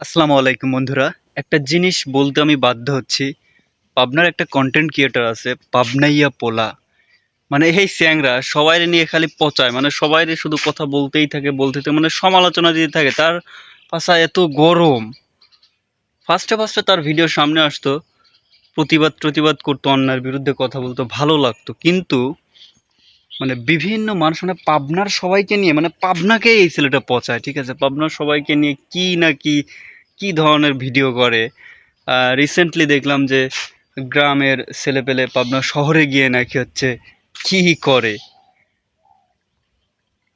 আসসালামু আলাইকুম বন্ধুরা। একটা জিনিস বলতে আমি বাধ্য হচ্ছি। পাবনার একটা কন্টেন্ট ক্রিয়েটর আছে, পাবনাইয়া পোলা। মানে এই স্যাংরা সবাই নিয়ে খালি পচায়। মানে সবাই শুধু কথা বলতেই থাকে, বলতে থাকে মানে সমালোচনা দিতে থাকে। তার পাশা এত গরম। ফার্স্টে ফার্স্টে তার ভিডিও সামনে আসতো। প্রতিবাদ প্রতিবাদ করতো অন্যায়ের বিরুদ্ধে কথা বলতো, ভালো লাগতো। কিন্তু মানে বিভিন্ন মানুষ মানে পাবনার সবাইকে নিয়ে মানে পাবনাকে এই ছেলেটা পচায়, ঠিক আছে? পাবনার সবাইকে নিয়ে কি না কি কি ধরনের ভিডিও করে? রিসেন্টলি দেখলাম যে গ্রামের ছেলেপেলে পাবনা শহরে গিয়ে নাকি হচ্ছে কি করে?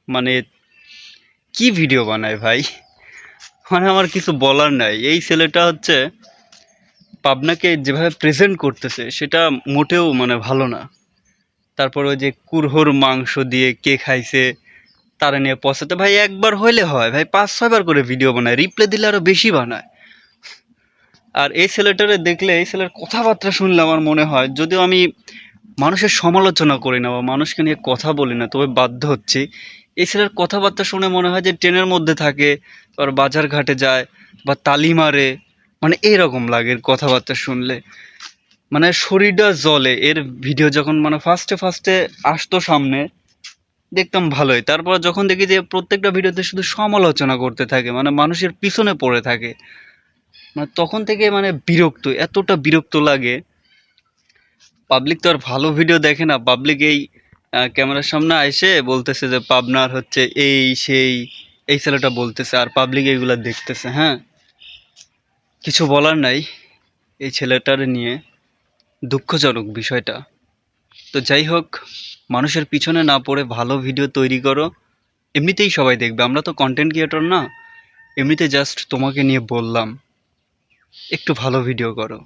মানে কি ভিডিও বানায় ভাই? মানে আমার কিছু বলার নাই। এই ছেলেটা হচ্ছে পাবনাকে যেভাবে প্রেজেন্ট করতেছে, সেটা মোটেও মানে ভালো না। তারপর ওই যে কুরহোর মাংস দিয়ে কে খাইছে তারা নিয়ে পচাতে ভাই একবার হইলে হয়। ভাই পাঁচ ছয়বার করে ভিডিও বানায় রিপ্লে দিলে আরও বেশি বানায়। আর এই ছেলেটারে দেখলে এই ছেলের কথাবার্তা শুনলে আমার মনে হয়, যদিও আমি মানুষের সমালোচনা করি না বা মানুষকে নিয়ে কথা বলি না, তবে বাধ্য হচ্ছি। এই ছেলের কথাবার্তা শুনে মনে হয় যে ট্রেনের মধ্যে থাকে আর বাজার ঘাটে যায় বা তালি মারে মানে এইরকম লাগে কথাবার্তা শুনলে। মানে শরীরটা জ্বলে। এর ভিডিও যখন মানে ফার্স্টে ফার্স্টে আসতো সামনে দেখতাম ভালোই। তারপর যখন দেখি যে প্রত্যেকটা ভিডিওতে শুধু সমালোচনা করতে থাকে মানে মানুষের পিছনে পড়ে থাকে মানে তখন থেকে মানে বিরক্ত, এতটা বিরক্ত লাগে। পাবলিক তো আর ভালো ভিডিও দেখে না, পাবলিক এই ক্যামেরার সামনে এসে বলতেছে যে পাবনার হচ্ছে এই, সেই, এই ছেলেটা বলতেছে, আর পাবলিক এইগুলা দেখতেছে হ্যাঁ? কিছু বলার নাই এই ছেলেটার নিয়ে, দুঃখজনক বিষয়টা। তো যাই হোক মানুষের পিছনে না পড়ে ভালো ভিডিও তৈরি করো, এমনিতেই সবাই দেখবে। আমরা তো কন্টেন্ট ক্রিয়েটর না, এমনিতে জাস্ট তোমাকে নিয়ে বললাম, একটু ভালো ভিডিও করো।